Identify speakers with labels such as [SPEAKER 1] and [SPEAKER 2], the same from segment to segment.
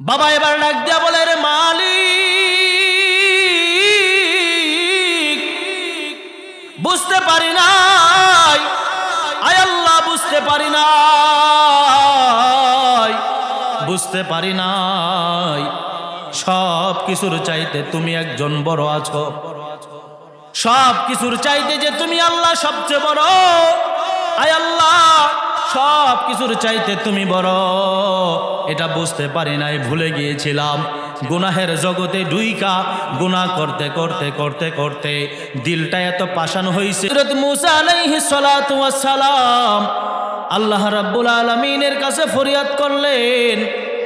[SPEAKER 1] বাবা এবার ডাক দিয়া বলে, রে মালিক, বুঝতে পারি নাই, আয় আল্লাহ, বুঝতে পারি নাই, বুঝতে পারি নাই, সব কিছুর চাইতে তুমি একজন বড় আছো, সব কিছুর চাইতে যে তুমি আল্লাহ সবচেয়ে বড়, আয় আল্লাহ সব কিছুর চাইতে তুমি বড়। এটা বুঝতে পারি নাই, ভুলে গিয়েছিলাম। গুনাহের জগতে ডুইকা গুনাহ করতে করতে করতে করতে দিলটা এত পাষাণ হয়েছে মুসা সালাতু সালাম আল্লাহ রাব্বুল আলামিনের কাছে ফরিয়াদ করলেন,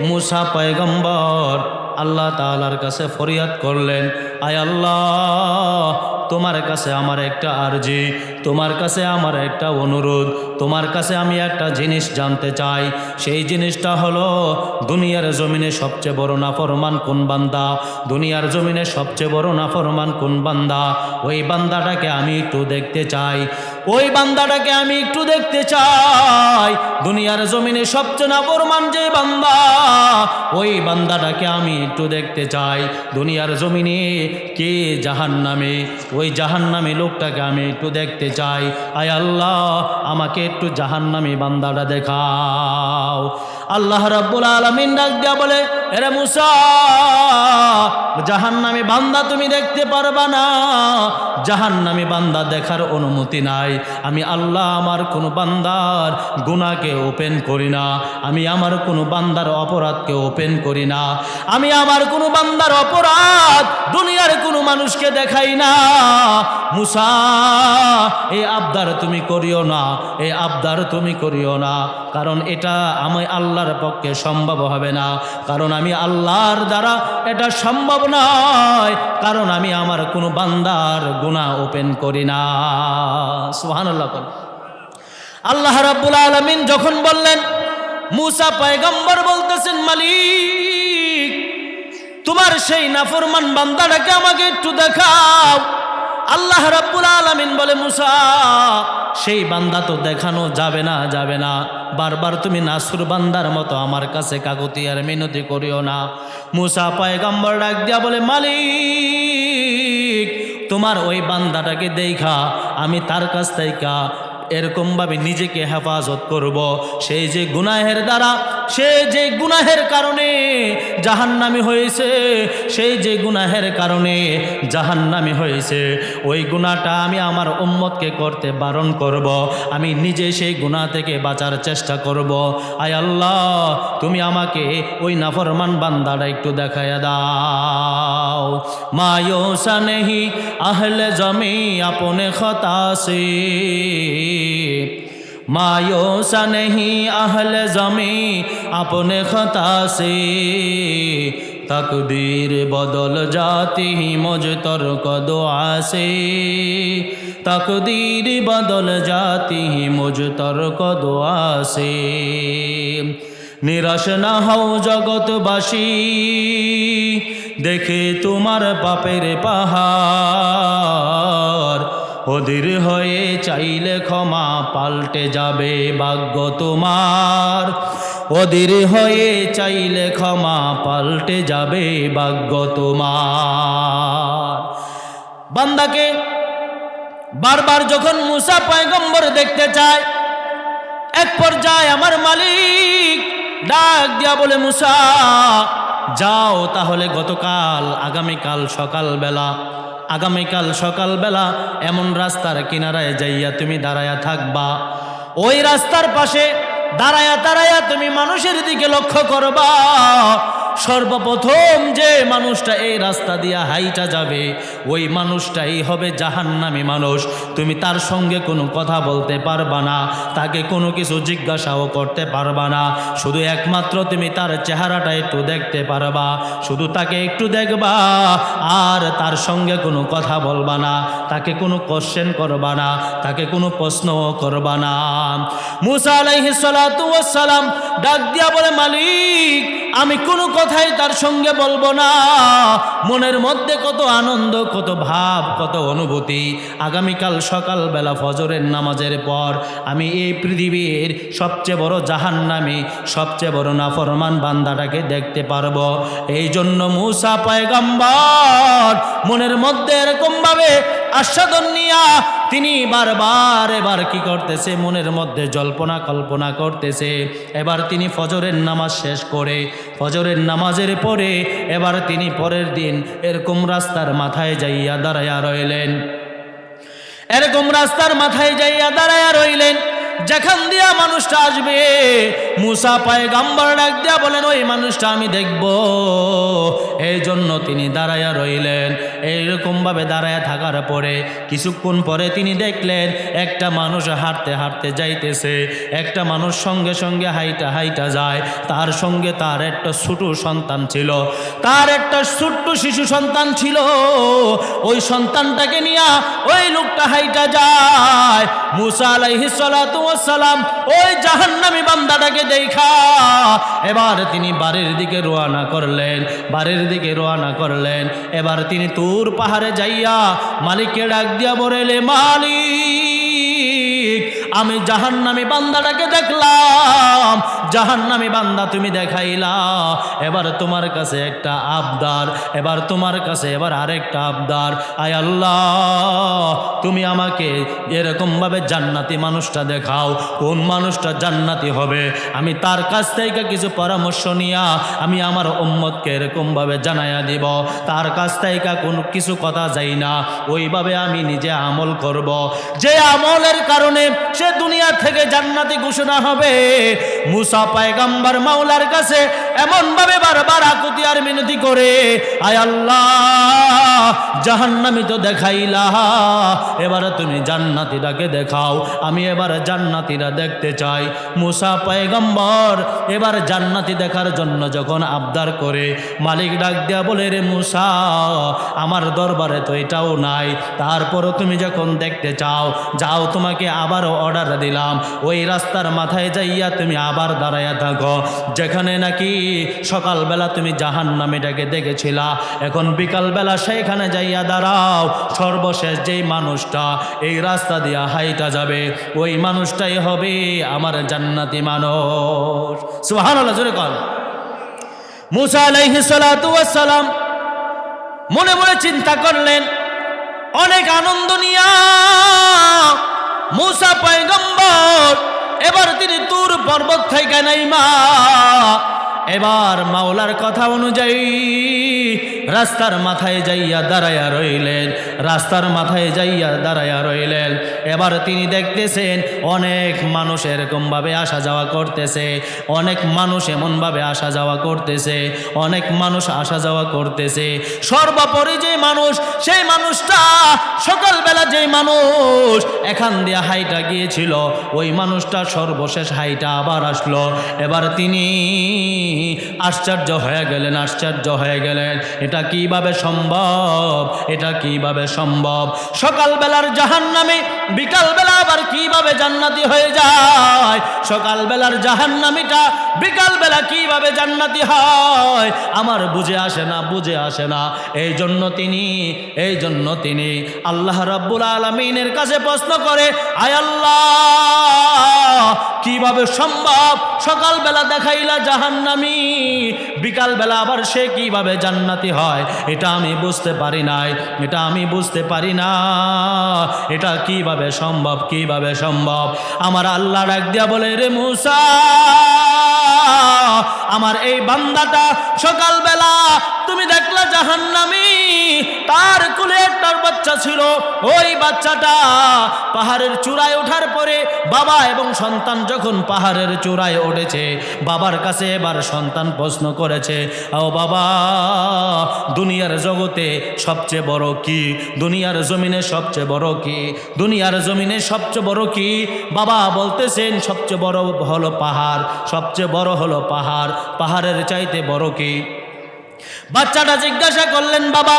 [SPEAKER 1] মুসা পয়গম্বর আল্লাহ তাআলার কাছে ফরিয়াদ করলেন, আয় আল্লাহ, তোমার কাছে আমার একটা আরজি, তোমার কাছে আমার একটা অনুরোধ, তোমার কাছে আমি একটা জিনিস জানতে চাই। সেই জিনিসটা হলো, দুনিয়ার জমিনে সবচেয়ে বড় নাফরমান কোন বান্দা? দুনিয়ার জমিনে সবচেয়ে বড় নাফরমান কোন বান্দা? ওই বান্দাটাকে আমি একটু দেখতে চাই। ওই বান্দাটাকে আমি একটু দেখতে চাই। দুনিয়ার জমিনে সবচেয়ে নাফরমান যে বান্দা, ওই বান্দাটাকে আমি একটু দেখতে চাই। দুনিয়ার জমিনে কে জাহান নামে ওই জাহান নামে লোকটাকে আমি একটু দেখতে চাই। আয় আল্লাহ, আমাকে একটু জাহান নামে বান্দাটা দেখাও। আল্লাহ রাব্বুল আলামিন ডাক দিয়া বলে এরে মুসা জাহান নামে বান্দা তুমি দেখতে পারবা না। জাহান নামে বান্দা দেখার অনুমতি নাই। আমি আল্লাহ আমার কোনো বান্দার গুণাকে ওপেন করি না। আমি আমার কোনো বান্দার অপরাধকে ওপেন করি না। আমি আমার কোনো বান্দার অপরাধ দুনিয়ার কোনো মানুষকে দেখাই না। মুসা, এই আবদার তুমি করিও না। এই আবদার তুমি করিও না। কারণ এটা আমি আল্লাহর পক্ষে সম্ভব হবে না। কারণ আমি আল্লাহর দ্বারা এটা সম্ভব নয়, কারণ আমি আমার কোনো বান্দার গুণা ওপেন করি না। সুহান আল্লাহ রাব্বুল আলমিন যখন বললেন, মুসা পায়গম্বর বলতেছেন, মালিক, তোমার সেই নাফরমান বান্দাটাকে আমাকে একটু দেখাও। আল্লাহ রাব্বুল আলামিন বলে, মুসা, সেই বান্দা তো দেখানো যাবে না যাবে না। বারবার তুমি নাসুর বান্দার মতো আমার কাছে কাকতি আর মিনতি করিও না। মুসা পয়গম্বর ডাক দিয়া বলে, মালিক, তোমার ওই বান্দাটাকে দেখা, আমি তার কাছ থেকে এরকমভাবে নিজেকে হেফাজত করব। সেই যে গুনাহের দ্বারা সে যে গুনাহের কারণে জাহান্নামি হয়েছে, সেই যে গুনাহের কারণে জাহান্নামি হয়েছে। ওই গুনাহটা আমি আমার উম্মতকে করতে বারণ করব, আমি নিজে সেই গুনাহ থেকে বাঁচার চেষ্টা করব। আয় আল্লাহ, তুমি আমাকে ওই নাফরমান বান্দাটা একটু দেখাইয়া দাও। মায়োসা নেহি আহলে জমি আপনে খতাসে मायूसा नहीं अहल जमी अपने खता से तकदीर बदल जाती ही मुझ तर्क दुआ से तकदीर बदल जाती ही मुझ तर्क दुआ से নিরাশ না হও জগৎবাসী দেখে তোমার পাপের পাহাড় অধীর হয়ে চাইলে ক্ষমা পাল্টে যাবে ভাগ্য তোমার। অধীর হয়ে চাইলে ক্ষমা পাল্টে যাবে ভাগ্য তোমার। বান্দাকে বারবার যখন মুসা পয়গম্বর দেখতে চায়, এক পর্যায়ে আমার মালিক ডাক দিয়া বলে, মুসা, যাও তাহলে গতকাল, আগামীকাল সকালবেলা আগামীকাল সকালবেলা এমন রাস্তার কিনারায় যাইয়া তুমি দাঁড়ায়া থাকবা। ওই রাস্তার পাশে দাঁড়ায়া দাঁড়ায়া তুমি মানুষের দিকে লক্ষ্য করবা। সর্বপ্রথম যে মানুষটা এই রাস্তা দিয়া হাইটা যাবে, ওই মানুষটাই হবে জাহান্নামী মানুষ। তুমি তার সঙ্গে কোনো কথা বলতে পারবা না, তাকে কোনো কিছু জিজ্ঞাসাও করতে পারবা না। শুধু একমাত্র তুমি তার চেহারাটা একটু দেখতে পারবা, শুধু তাকে একটু দেখবা, আর তার সঙ্গে কোনো কথা বলবা না, তাকে কোনো কোশ্চেন করবা না, তাকে কোনো প্রশ্নও করবা না। মুসা আলাইহিস সালাম ডাক দিয়া বলে, মালিক, আমি কোনো কথাই তার সঙ্গে বলব না। মনের মধ্যে কত আনন্দ, কত ভাব, কত অনুভূতি। আগামীকাল সকালবেলা ফজরের নামাজের পর আমি এই পৃথিবীর সবচেয়ে বড় জাহান্নামী, সবচেয়ে বড় নাফরমান বান্দাটাকে দেখতে পারব। এই জন্য মুসা পয়গম্বর মনের মধ্যে এরকমভাবে আস্বাদন নিয়া তিনি বারবার এবার কি করতেছে? মনের মধ্যে জল্পনা কল্পনা করতেছে। এবার তিনি ফজরের নামাজ শেষ করে, ফজরের নামাজের পরে এবার তিনি পরের দিন এরকম রাস্তার মাথায় যাইয়া দাঁড়াইয়া রইলেন। এরকম রাস্তার মাথায় যাইয়া দাঁড়াইয়া রইলেন। যেখান দিয়া মানুষটা আসবে, মুসা পায় গাম্বার ডাক দিয়া বলেন, ওই মানুষটা আমি দেখব। এই জন্য তিনি দাঁড়াইয়া রইলেন। এইরকমভাবে দাঁড়াইয়া থাকার পরে কিছুক্ষণ পরে তিনি দেখলেন, একটা মানুষ হাঁটতে হাঁটতে যাইতেছে। একটা মানুষ সঙ্গে সঙ্গে হাইটা হাইটা যায়। তার সঙ্গে তার একটা ছোট সন্তান ছিল। তার একটা ছোট্ট শিশু সন্তান ছিল। ওই সন্তানটাকে নিয়ে ওই লোকটা হাইটা যায়। মুসা আলাইহিস সালাতু ওয়াস সালাম ওই জাহান্নামি বান্দাটাকে দেখা। এবার তিনি বাড়ির দিকে রোয়ানা করলেন, বাড়ির দিকে রোয়ানা করলেন। এবার তিনি তুর পাহাড়ে যাইয়া মালিককে ডাক দিয়া বলেলে মালিক, আমি জাহান্নামি বান্দাটাকে দেখলাম। জাহান্নামী বান্দা তুমি দেখাইলা। এবার তোমার কাছে একটা আবদার, এবার তোমার কাছে এবার আরেকটা আবদার। আয় আল্লাহ, তুমি আমাকে এরকমভাবে জান্নাতি মানুষটা দেখাও। কোন মানুষটা জান্নাতি হবে? আমি তার কাছ থেকে কিছু পরামর্শ নিয়া আমি আমার উম্মতকে এরকমভাবে জানাইয়া দিব। তার কাছ থেকে কোনো কিছু কথা যাই না। ওইভাবে আমি নিজে আমল করব। যে আমলের কারণে সে দুনিয়া থেকে জান্নাতি ঘোষণা হবে। মুসা পায়গাম্বার মাওলার কাছে এমন ভাবে বারবার আকুতি আর মিনতি করে, আয় আল্লাহ, জাহান্নামি তো দেখাইলা, এবার তুমি জান্নাতিরাকে দেখাও, আমি এবার জান্নাতিরা দেখতে চাই। মুসা পায়গাম্বর এবার জান্নাতি দেখার জন্য যখন আবদার করে, মালিক ডাক দেয়া বলে, রে মুসা, আমার দরবারে তো এটাও নাই, তারপরও তুমি যখন দেখতে চাও, যাও তোমাকে আবারও অর্ডার দিলাম। ওই রাস্তার মাথায় যাইয়া তুমি আবার দাঁড়াইয়া থাকো। যেখানে নাকি সকালবেলা তুমি জাহান নামেটাকে দেখেছিলা, এখন বিকালবেলা সেইখানে যাইয়া দাঁড়াও। সর্বশেষ যেই মানুষটা এই রাস্তা দিয়া হাইটা যাবে, ওই মানুষটাই হবে আমার জান্নাতি মানুষ। সুহান জোরে কর মুসা আলাইহি মনে মনে চিন্তা করলেন, অনেক আনন্দ নিয়া মুসা পয়গম্বর এবার তিনি তুর পর্বত থেকে নাইমা এবার মাওলার কথা অনুযায়ী রাস্তার মাথায় যাইয়া দাঁড়াইয়া রইলেন, রাস্তার মাথায় যাইয়া দাঁড়াইয়া রইলেন। এবার তিনি দেখতেছেন অনেক মানুষ এরকমভাবে আসা যাওয়া করতেছে, অনেক মানুষ এমনভাবে আসা যাওয়া করতেছে, অনেক মানুষ আসা যাওয়া করতেছে। সর্বোপরি যে মানুষ, সেই মানুষটা সকালবেলা যেই মানুষ এখান দিয়ে হাইটা গিয়েছিল, ওই মানুষটা সর্বশেষ হাইটা আবার আসলো। এবার তিনি আশ্চর্য হয়ে গেলেন, আশ্চর্য হয়ে গেলেন। এটা কীভাবে সম্ভব? এটা কীভাবে সম্ভব? সকালবেলার জাহান নামে বিকালবেলা আবার কীভাবে জান্নাতি হয়ে যায়? সকালবেলার জাহান্নামিটা বিকালবেলা কীভাবে জান্নাতি হয়? আমার বুঝে আসে না, বুঝে আসে না। এই জন্য তিনি এই জন্য তিনি আল্লাহ রাব্বুল আলমিনের কাছে প্রশ্ন করে, আয় আল্লাহ, কীভাবে সম্ভব সকালবেলা দেখাইলা জাহান্নামি? বিকালবেলা আবার সে কীভাবে জান্নাতি হয়, এটা আমি বুঝতে পারি নাই, এটা আমি বুঝতে পারি না। এটা কীভাবে সম্ভব কীভাবে সম্ভব? আমার আল্লাহ ডাক দিয়া বলে, রে মুসা, আমার এই বান্দাটা সকালবেলা, তুমি দেখলা জাহান্নামি, তার কুলে বাচ্চা ছিল, ওই বাচ্চাটা পাহাড়ের চূড়ায় ওঠার পরে বাবা এবং সন্তান যখন পাহাড়ের চূড়ায় উঠেছে, বাবার কাছে এবার সন্তান প্রশ্ন করেছে, ও বাবা, দুনিয়ার জগতে সবচেয়ে বড় কি? দুনিয়ার জমিনে সবচেয়ে বড় কি? দুনিয়ার জমিনে সবচেয়ে বড় কি? বাবা বলতেছেন, সবচেয়ে বড় হলো পাহাড়, সবচেয়ে বড় হলো পাহাড়, পাহাড়ের চাইতে বড় কি? বাচ্চাটা জিজ্ঞাসা করলেন, বাবা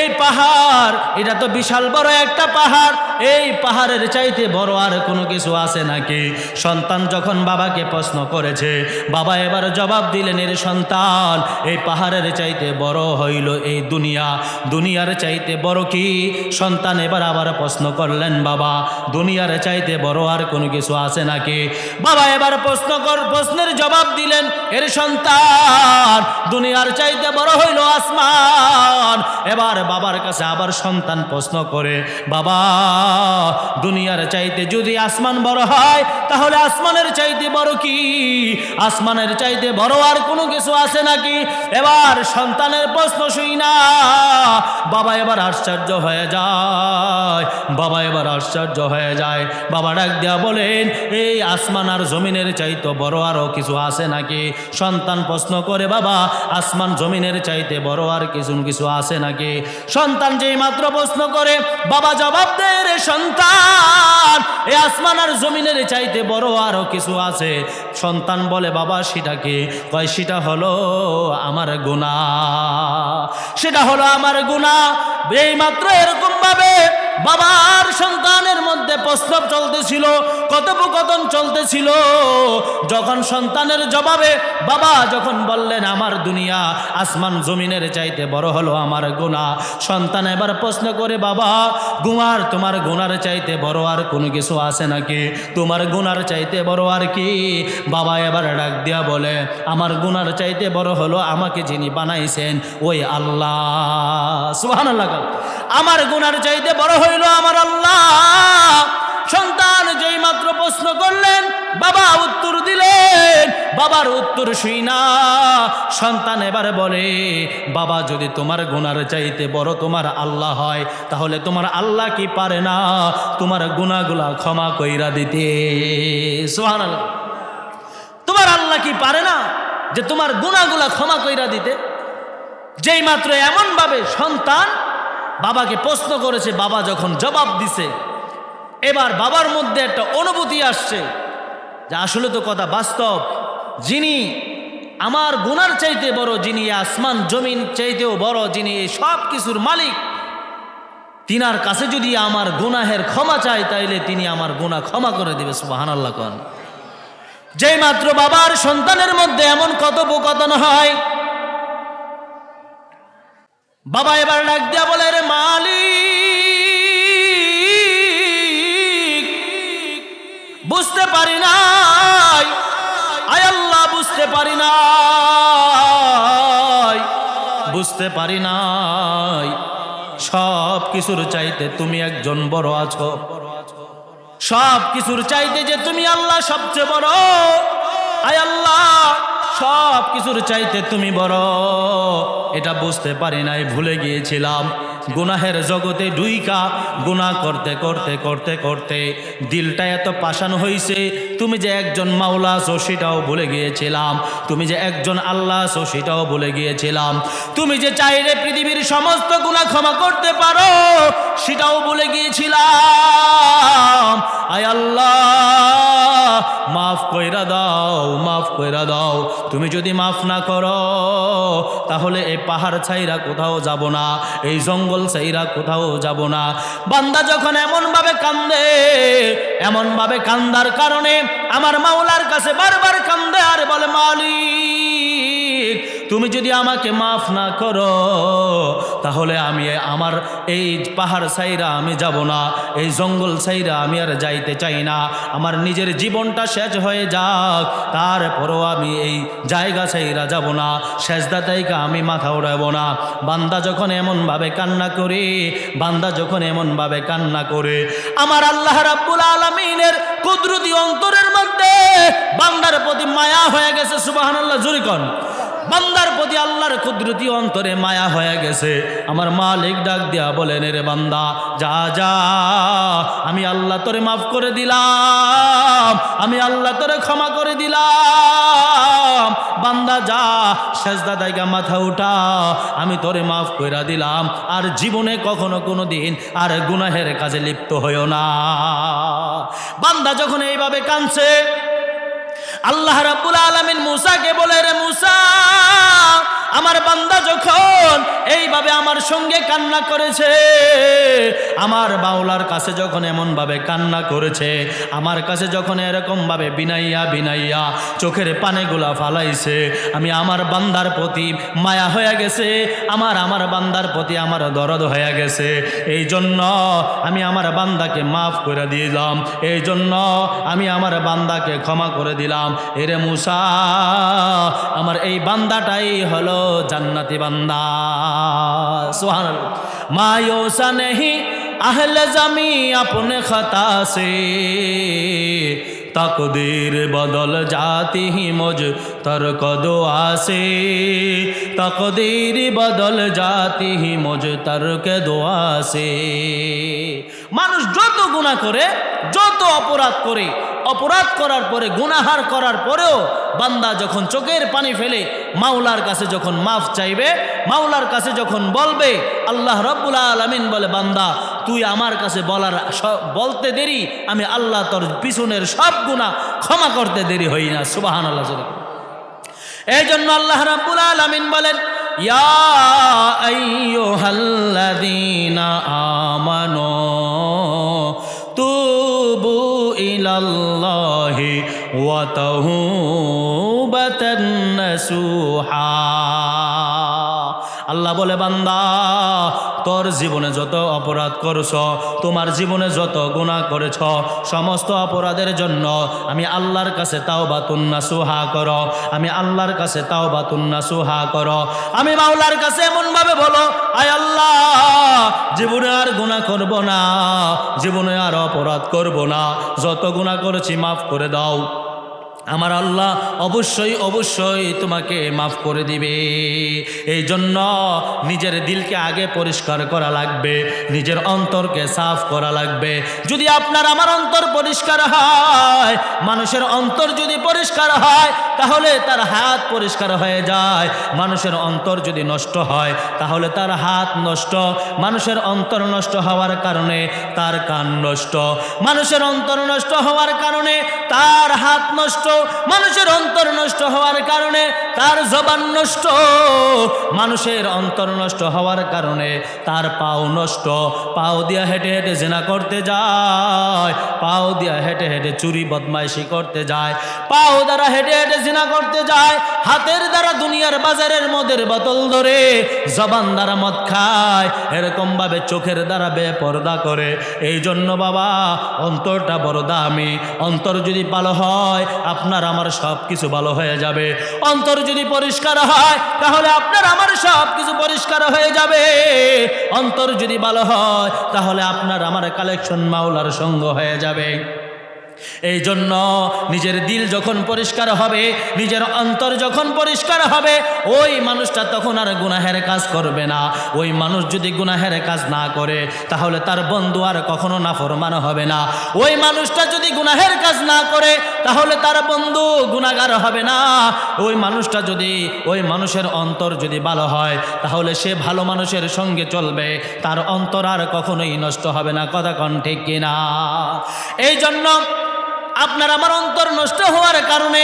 [SPEAKER 1] এই পাহাড় এটা তো বিশাল বড় একটা পাহাড়। এই পাহাড়ের চাইতে বড় আর কোনো কিছু আছে নাকি? সন্তান যখন বাবাকে প্রশ্ন করেছে, বাবা এবার জবাব দিলেন, এর সন্তান, এই পাহাড়ের চাইতে বড় হইল এই দুনিয়া। দুনিয়ার চাইতে বড় কি? সন্তান এবার আবার প্রশ্ন করলেন, বাবা, দুনিয়ার চাইতে বড় আর কোনো কিছু আছে নাকি? বাবা এবার প্রশ্ন কর, প্রশ্নের জবাব দিলেন, এর সন্তান, দুনিয়ার চাইতে বড় হইল আসমান। এবার বাবার কাছে আবার সন্তান প্রশ্ন করে, বাবা দুনিয়ার চাইতে যদি আসমান বড় হয়, তাহলে আসমানের চাইতে বড় কি? আসমানের চাইতে বড় আর কোনো কিছু আছে নাকি? এবার সন্তানের প্রশ্ন শুই না। বাবা এবার আশ্চর্য হয়ে যায়। বাবা এবার আশ্চর্য হয়ে যায়। বাবা ডাক দেয়া বলেন, এই আসমান আর জমিনের চাইতে বড় আরও কিছু আছে নাকি? সন্তান প্রশ্ন করে, বাবা, আসমান জমিনের চাইতে বড় আর কিছু কিছু আছে নাকি? সন্তান যেই মাত্র প্রশ্ন করে, বাবা, জবাব দেয় রে সন্তান। এই আসমান আর জমিনের চাইতে বড় আরও কিছু আছে। সন্তান বলে, বাবা, সেটাকে। কয়, সেটা হলো আমার গুণা সেটা হলো আমার গুণা এই মাত্র এরকম ভাবে বাবার সন্তানের মধ্যে প্রস্তাব চলতেছিল, কথোপকথন চলতেছিল। যখন সন্তানের জবাবে বাবা যখন বললেন, আমার দুনিয়া আসমান জমিনের চাইতে বড় হলো আমার গুণা সন্তান এবার প্রশ্ন করে, বাবা গুমার তোমার গুনার চাইতে বড় আর কোনো কিছু আছে নাকি? তোমার গুনার চাইতে বড় আর কি? বাবা এবার ডাক দিয়া বলে, আমার গুনার চাইতে বড় হলো আমাকে যিনি বানাইছেন, ওই আল্লাহ। সুহান আল্লাহ আমার গুনার চাইতে বড় হইল আমার আল্লাহ। সন্তান যেই মাত্র প্রশ্ন করলেন, বাবা উত্তর দিলেন, বাবার উত্তর শুই না। সন্তান এবারে বলে, বাবা, যদি তোমার গুনার চাইতে বড় তোমার আল্লাহ হয়, তাহলে তোমার আল্লাহ কি পারে না? তোমার গুনাগুলা ক্ষমা কইরা দিতে। সোহান তোমার আল্লাহ কি পারে না যে তোমার গুনাগুলা ক্ষমা কইরা দিতে? যেই মাত্র এমনভাবে সন্তান বাবাকে প্রশ্ন করেছে, বাবা যখন জবাব দিছে, এবার বাবার মধ্যে একটা অনুভূতি আসছে যে আসলে তো কথা বাস্তব। যিনি আমার গুনার চাইতে বড়, যিনি আসমান জমিন চাইতেও বড়, যিনি সব কিছুর মালিক, তিনার কাছে যদি আমার গুনাহের ক্ষমা চাই, তাইলে তিনি আমার গুনাহ ক্ষমা করে দেবে সুবাহান আল্লাহ কন। যেই মাত্র বাবার সন্তানের মধ্যে এমন কথোপকথন হয় বাবা এবার ডাক দিয়া বলে, রে মালিক, বুঝতে পারি নাই, আয় আল্লাহ, বুঝতে পারি নাই, বুঝতে পারি নাই সব কিছুর চাইতে তুমি একজন বড় আছো সব কিছুর চাইতে যে তুমি আল্লাহ সবচেয়ে বড়, আয় আল্লাহ সব কিছুর চাইতে তুমি বড়। এটা বুঝতে পারি নাই, ভুলে গিয়েছিলাম। গুনাহের জগতে ডুইকা, গুনাহ করতে করতে করতে করতে দিলটা এত পাষাণ হইছে। তুমি যে একজন মাওলা আছো, সেটাও ভুলে গিয়েছিলাম। তুমি যে একজন আল্লাহ আছো, সেটাও ভুলে গিয়েছিলাম। তুমি যে চাইলে পৃথিবীর সমস্ত গুনাহ ক্ষমা করতে পারো, সেটাও ভুলে গিয়েছিলাম। আয় আল্লাহ মাফ কইরা দাও, মাফ কইরা দাও। তুমি যদি মাফ না করো, তাহলে এই পাহাড় ছাইরা কোথাও যাব না, এই জঙ্গল ছাইরা কোথাও যাব না। বান্দা যখন এমনভাবে কান্দে, এমনভাবে কান্দার কারণে আমার মাওলার কাছে বারবার কান্দে আর বলে, মালিক তুমি যদি আমাকে মাফ না করো, তাহলে আমি আমার এই পাহাড় সাইরা আমি যাব না, এই জঙ্গল সাইরা আমি আর যাইতে চাই না। আমার নিজের জীবনটা শেষ হয়ে যাক, তারপরও আমি এই জায়গা সাইরা যাব না শেষদা তাইকা আমি মাথা উড়াব না। বান্দা যখন এমনভাবে কান্না করে, বান্দা যখন এমনভাবে কান্না করে, আমার আল্লাহ রাব্বুল আলমিনের কুদরতি অন্তরের মধ্যে বান্দার প্রতি মায়া হয়ে গেছে সুবাহান আল্লাহ জুরিকন বান্দার প্রতি আল্লাহর কুদরতি অন্তরে মায়া হয়ে গেছে। আমার মালিক ডাক দিয়া বলেন রে বান্দা, যা যা। আমি আল্লাহ তোরে মাফ করে দিলাম। আমি আল্লাহ তোরে ক্ষমা করে দিলাম। বান্দা, যা, সেজদা দায়গা মাথা উঠা। আমি তোরে মাফ কইরা দিলাম। আর জীবনে কখনো কোনো দিন আর গুনাহের কাজে লিপ্ত হইও না। বান্দা যখন এইভাবে কাঁদছে আল্লাহ রাব্বুল আলামিন মুসাকে বলে রে মুসা আমার বান্দা যখন এইভাবে আমার সঙ্গে কান্না করেছে, আমার বাউলার কাছে যখন এমন ভাবে কান্না করেছে, আমার কাছে যখন এরকম ভাবে বিনাইয়া বিনাইয়া চোখের পানেগুলা ফালাইছে, আমি আমার বান্দার প্রতি মায়া হয়ে গেছে, আমার আমার বান্দার প্রতি আমার দরদ হয়ে গেছে। এই জন্য আমি আমার বান্দাকে মাফ করে দিলাম। এই জন্য আমি আমার বান্দাকে ক্ষমা করে দিলাম। এরে মুসা, আমার এই বান্দাটাই হলো জান্নাতি বান্দা। সুহান মায়োসা নেহি, আহলে জামি আপনে খতা সে তকদীর বদল জাতি হি মুঝ তর্ক দোয়া সে তকদীর বদল জাতি হি মুঝ তর্ক দোয়া সে মানুষ যত গুণা করে, যত অপরাধ করে, অপরাধ করার পরে, গুনাহার করার পরেও বান্দা যখন চোখের পানি ফেলে মাওলার কাছে যখন মাফ চাইবে, মাওলার কাছে যখন বলবে, আল্লাহ রব্বুল আলমিন বলে, বান্দা, তুই আমার কাছে বলার বলতে দেরি, আমি আল্লাহ তোর পিছনের সব গুণা ক্ষমা করতে দেরি হই না সুবাহান আল্লাহ। এই জন্য আল্লাহ রাব্বুল আলামিন বলেন আমানু তুবু ইলাল্লাহি ওয়া আল্লাহ বলে, বান্দা, তোর জীবনে যত অপরাধ করছ, তোমার জীবনে যত গুণা করেছ, সমস্ত অপরাধের জন্য আমি আল্লাহর কাছে তাও বাতুন্না সুহা কর। আমি আল্লাহর কাছে তাও বাতুন্না সুহা কর। আমি মাওলার কাছে এমনভাবে বলো, আয় আল্লাহ, জীবনে আর গুণা করব না, জীবনে আর অপরাধ করব না। যত গুণা করেছি, মাফ করে দাও। আমার আল্লাহ অবশ্যই অবশ্যই তোমাকে মাফ করে দিবে। এই জন্য নিজের দিলকে আগে পরিষ্কার করা লাগবে, নিজের অন্তরকে সাফ করা লাগবে। যদি আপনার আমার অন্তর পরিষ্কার হয়, মানুষের অন্তর যদি পরিষ্কার হয়, তাহলে তার হাত পরিষ্কার হয়ে যায়। মানুষের অন্তর যদি নষ্ট হয়, তাহলে তার হাত নষ্ট। মানুষের অন্তর নষ্ট হওয়ার কারণে তার কান নষ্ট। মানুষের অন্তর নষ্ট হওয়ার কারণে তার হাত নষ্ট। মানুষের অন্তর নষ্ট হওয়ার কারণে তার জবান নষ্ট। মানুষের অন্তর নষ্ট হওয়ার কারণে তার পাও নষ্ট। পাও দিয়া হেঁটে হেঁটে জেনা করতে যায়। পাও দিয়া হেঁটে হেঁটে চুরি, বদমাইশি করতে যায়। পাও দ্বারা হেঁটে হেঁটে জেনা করতে যায়। হাতের দ্বারা দুনিয়ার বাজারের মদের বোতল ধরে জবান দ্বারা মদ খায়, এরকম ভাবে চোখের দ্বারা বেপর্দা করে। এই জন্য বাবা, অন্তরটা বড় দামি। অন্তর যদি ভালো হয়, আপনার আমার সব কিছু ভালো হয়ে যাবে। অন্তর যদি পরিষ্কার হয়, তাহলে আপনার আমার সব কিছু পরিষ্কার হয়ে যাবে। অন্তর যদি ভালো হয়, তাহলে আপনার আমার কালেকশন মাওলার সঙ্গ হয়ে যাবে। এই জন্য নিজের দিল যখন পরিষ্কার হবে, নিজের অন্তর যখন পরিষ্কার হবে, ওই মানুষটা তখন আর গুনাহের কাজ করবে না। ওই মানুষ যদি গুনাহের কাজ না করে, তাহলে তার বন্ধু আর কখনো নাফরমান হবে না। ওই মানুষটা যদি গুনাহের কাজ না করে, তাহলে তার বন্ধু গুনাগার হবে না। ওই মানুষটা যদি, ওই মানুষের অন্তর যদি ভালো হয়, তাহলে সে ভালো মানুষের সঙ্গে চলবে। তার অন্তর আর কখনোই নষ্ট হবে না। কথা কন ঠিক কিনা? এই জন্য আপনার আমার অন্তর নষ্ট হওয়ার কারণে,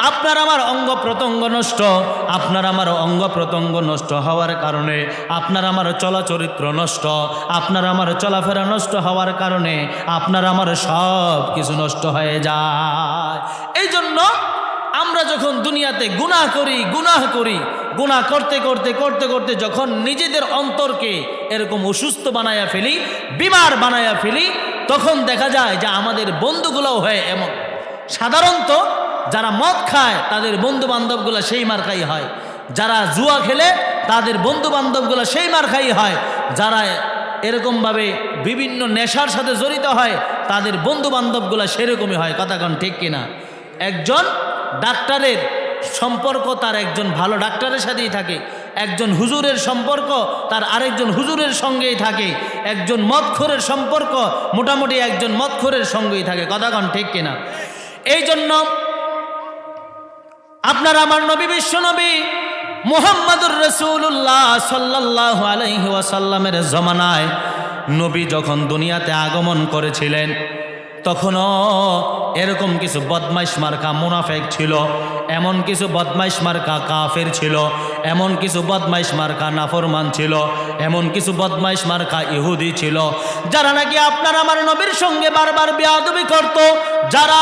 [SPEAKER 1] আপনার আমার অঙ্গ প্রত্যঙ্গ নষ্ট, আপনার আমার অঙ্গ প্রত্যঙ্গ নষ্ট হওয়ার কারণে, আপনার আমার চলাচরিত্র নষ্ট, আপনার আমার চলাফেরা নষ্ট হওয়ার কারণে, আপনার আমার সব কিছু নষ্ট হয়ে যায়। এই জন্য আমরা যখন দুনিয়াতে গুনাহ করি গুনাহ করি, গুনাহ করতে করতে করতে করতে যখন নিজেদের অন্তরকে এরকম অসুস্থ বানায়া ফেলি, বিমার বানায়া ফেলি তখন দেখা যায় যে আমাদের বন্ধুগুলোও হয় এমন। সাধারণত যারা মদ খায়, তাদের বন্ধু বান্ধবগুলো সেই মার্কাই হয়। যারা জুয়া খেলে, তাদের বন্ধু বান্ধবগুলো সেই মার্কাই হয়। যারা এরকমভাবে বিভিন্ন নেশার সাথে জড়িত হয়, তাদের বন্ধু বান্ধবগুলো সেরকমই হয়। কথা কন ঠিক কিনা? একজন ডাক্তারের সম্পর্ক তার একজন ভালো ডাক্তারের সাথেই থাকে। একজন হুজুরের সম্পর্ক, তার আরেকজন হুজুরের সঙ্গেই থাকে। একজন মদখোরের সম্পর্ক, মোটামুটি একজন মদখোরের সঙ্গেই থাকে। কথাগণ ঠিক কিনা? এই জন্য আপনার আমার নবী, বিশ্ব নবী মোহাম্মদুর রসুল্লাহ সাল্লাহ আলহি জমানায় নবী যখন দুনিয়াতে আগমন করেছিলেন তখনও এরকম কিছু বদমাইশ মার্কা মুনাফেক ছিল, এমন কিছু বদমাইশ মার্কা কাফের ছিল, এমন কিছু বদমাইশ মার্কা নাফরমান ছিল, এমন কিছু বদমাইশ মার্কা ইহুদি ছিল, যারা নাকি আপনার আমার নবীর সঙ্গে বারবার বেয়াদবি করত, যারা